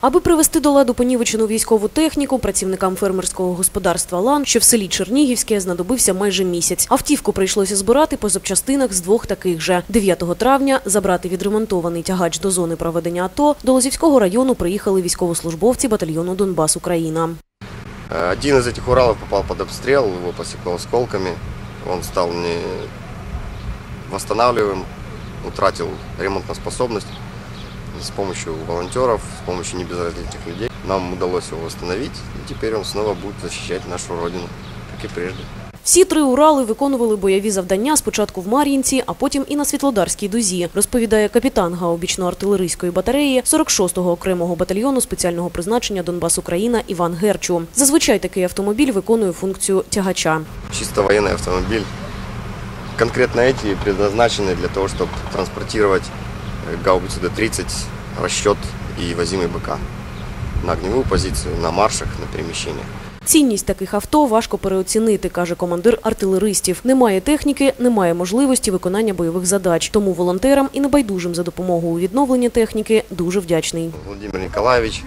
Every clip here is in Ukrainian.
Аби привести до ладу понівечену військову техніку, працівникам фермерського господарства «Лан», що в селі Чернігівське, знадобився майже місяць. Автівку прийшлося збирати по запчастинах з двох таких же. 9 травня забрати відремонтований тягач до зони проведення АТО до Лозівського району приїхали військовослужбовці батальйону «Донбас Україна». Один из этих Уралов попал под обстрел, его посекло осколками. Он стал не восстанавливаем, утратил ремонтоспособность С помощью волонтеров, с помощью небезразличных людей нам удалось его восстановить. И теперь он снова будет защищать нашу родину, как и прежде. Всі три Урали виконували бойові завдання спочатку в Мар'їнці, а потім і на Світлодарській дузі, розповідає капітан гаубічно-артилерійської батареї 46-го окремого батальйону спеціального призначення Донбас Україна Іван Герчу. Зазвичай такий автомобіль виконує функцію тягача. Чисто военный автомобиль. Конкретно эти предназначены для того, чтобы транспортировать э, гаубицу Д-30, расчет и возимый БК на огневую позицию, на маршах, на перемещениях. Цінність таких авто важко переоцінити, каже командир артилеристів. Немає техніки, немає можливості виконання бойових задач. Тому волонтерам і небайдужим за допомогою у відновленні техніки дуже вдячний. Владимир Николаевич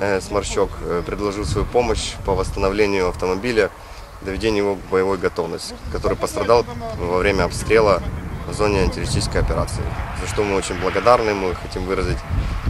э, Сморчок э, предложил свою помощь по восстановлению автомобиля, доведению его к боевой готовности, который пострадал во время обстрела в зоне антитеррористической операции. За что мы очень благодарны, мы хотим выразить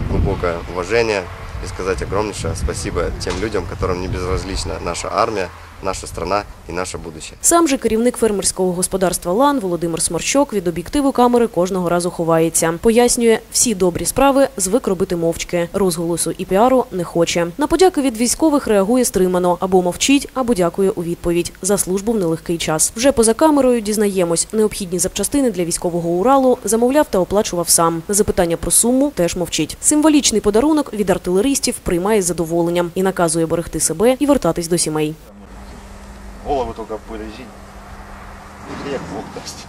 глубокое уважение и сказать огромнейшее спасибо тем людям, которым не безразлична наша армия, наша страна и наше будущее. Сам же керівник фермерського господарства «Лан» Володимир Сморщок від об'єктиву камери кожного разу ховається. Пояснює, всі добрі справи звик робити мовчки. Розголосу і піару не хоче. На подяки від військових реагує стримано або мовчить, або дякує у відповідь за службу в нелегкий час. Вже поза камерою дізнаємось, необхідні запчастини для військового Уралу замовляв та оплачував сам. На запитання про суму теж мовчить. Символічний подарунок від артилеристів приймає з задоволенням і наказує берегти себе і вертатись до сімей. Голову только бережіть. Як Бог дасть.